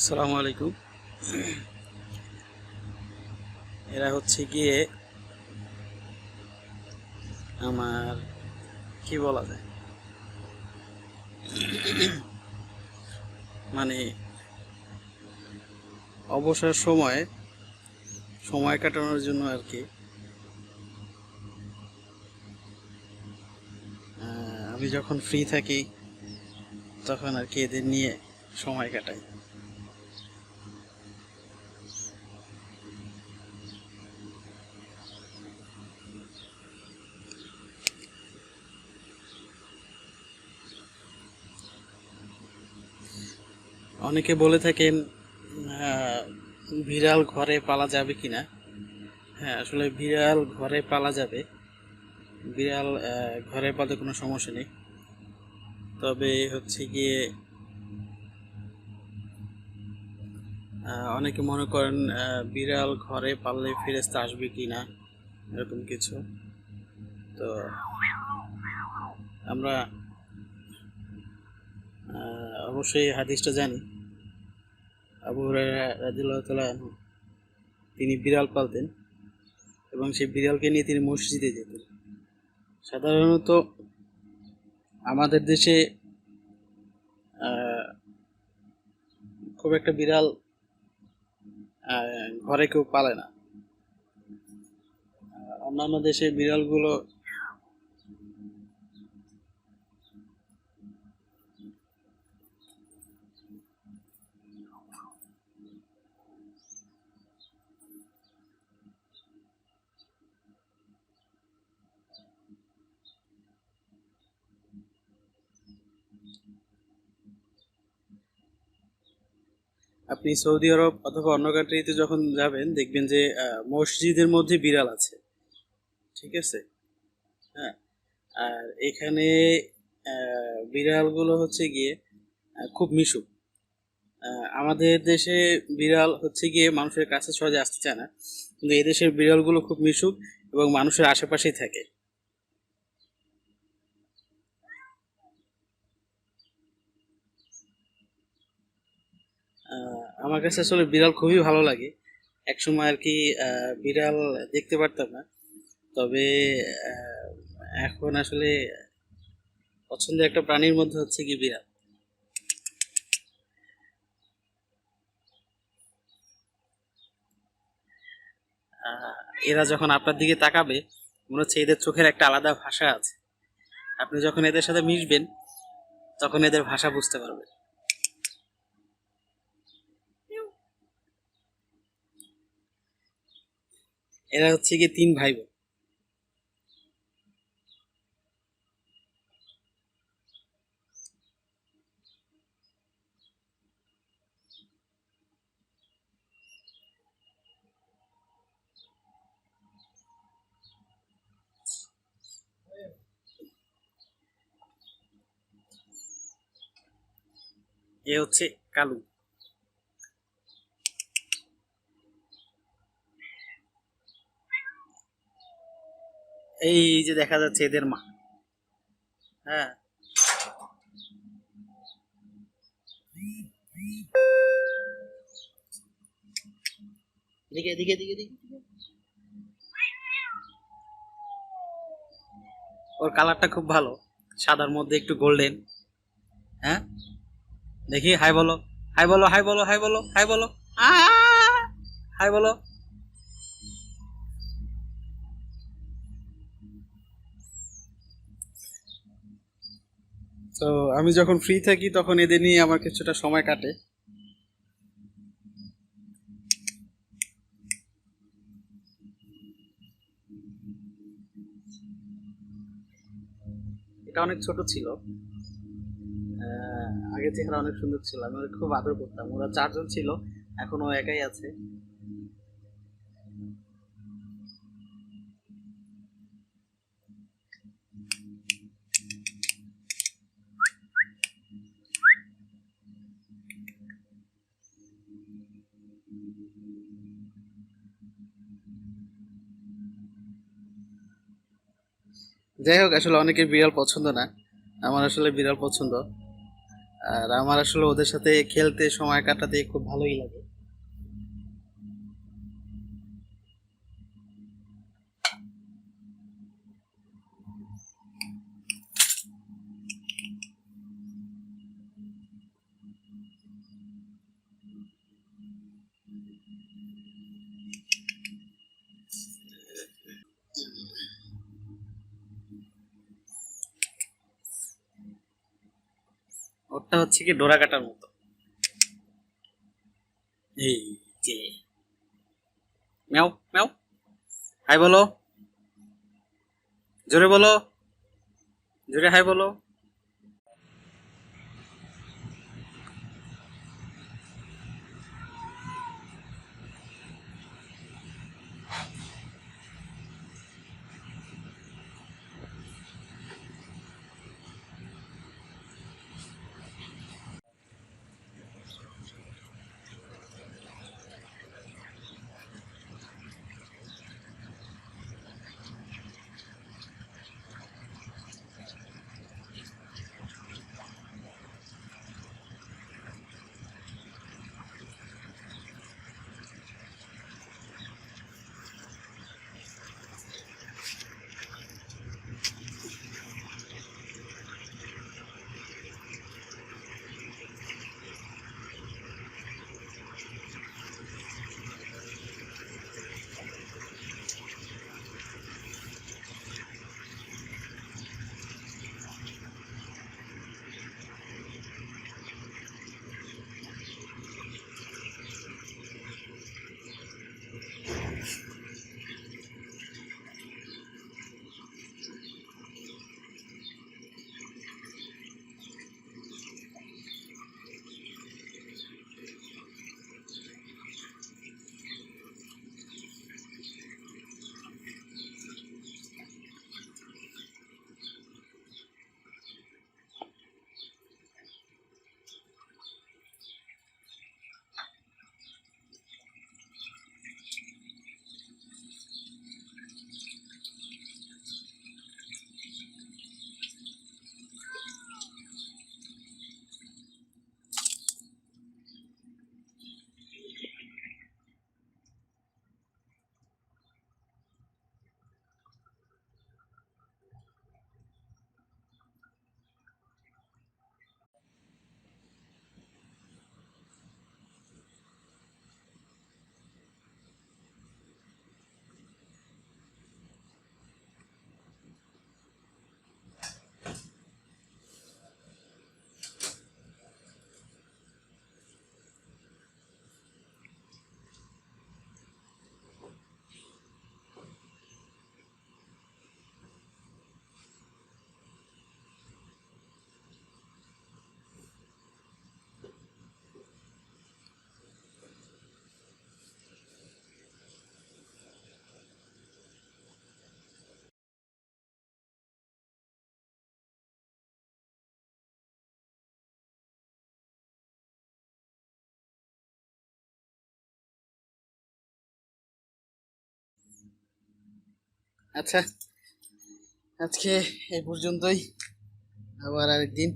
আসসালামু আলাইকুম। এরা হচ্ছে গিয়ে আমার, কি বলা যায়? মানে অবসর সময়ে সময় কাটানোর জন্য আর কি। আমি যখন ফ্রি থাকি, তখন আর কি এদের নিয়ে সময় কাটাই। অনেকে বলে থাকেন বিড়াল ঘরে পালা যাবে কি না হ্যাঁ আসলে বিড়াল ঘরে পালা যাবে। বিড়াল ঘরে পালতে কোনো সমস্যা নেই। তবে হচ্ছে গিয়ে অনেকে মনে করেন বিড়াল ঘরে পাললে ফেরেস্তা আসবে কি না এরকম কিছু। তো আমরা অবশ্যই হাদিসটা জানি। আবু রাদিয়াল্লাহু তিনি বিড়াল পালতেন এবং সেই বিড়ালকে নিয়ে তিনি মসজিদে যেতেন। সাধারণত আমাদের দেশে খুব একটা বিড়াল ঘরে কেউ পালে না। অন্যান্য দেশে বিড়ালগুলো আপনি সৌদি আরব অথবা অন্য কান্ট্রিতে যখন যাবেন, দেখবেন যে মসজিদের মধ্যে বিড়াল আছে। ঠিক আছে? হ্যাঁ? আর এখানে বিড়ালগুলো হচ্ছে গিয়ে খুব মিশুক। আমাদের দেশে বিড়াল হচ্ছে গিয়ে মানুষের কাছে সহজে আসতে চায় না। কিন্তু এই দেশের বিড়ালগুলো খুব মিশুক এবং মানুষের আশেপাশেই থাকে। আমার কাছে আসলে বিড়াল খুবই ভালো লাগে। এক সময় আর কি বিড়াল দেখতে পারতাম না। তবে এখন আসলে পছন্দের একটা প্রাণীর মধ্যে হচ্ছে কি বিড়াল। এরা যখন আপনার দিকে তাকাবে, মনে হচ্ছে এদের চোখের একটা আলাদা ভাষা আছে। আপনি যখন এদের সাথে মিশবেন, তখন এদের ভাষা বুঝতে পারবেন। এরা হচ্ছে গিয়ে তিন ভাই বোন এ হচ্ছে কালু। এই যে দেখা যাচ্ছে এদের মা। হ্যাঁ। ওর কালারটা খুব ভালো। সাদার মধ্যে একটু গোল্ডেন হ্যাঁ? দেখি, হাই বলো। হাই বলো হাই বলো হাই বলো হাই বলো হাই বলো। তো আমি যখন ফ্রি থাকি, তখন এদের নিয়ে আমার কিছুটা সময় কাটে। এটা অনেক ছোট ছিল। আগে চেহারা অনেক সুন্দর ছিল। আমি খুব আদর করতাম। ওরা চারজন ছিল। এখন একাই আছে। যাই হোক, আসলে অনেকের বিড়াল পছন্দ না। আমার আসলে বিড়াল পছন্দ। আর আমার আসলে ওদের সাথে খেলতে, সময় কাটাতে খুব ভালোই লাগে। ওরটা হচ্ছে কি ডোরা কাটার মতো। এই যে। ম্যাও ম্যাও। হাই বলো। জোরে বলো। জোরে হাই বলো। আচ্ছা আজকে এই পর্যন্তই। আবার আরেকদিন।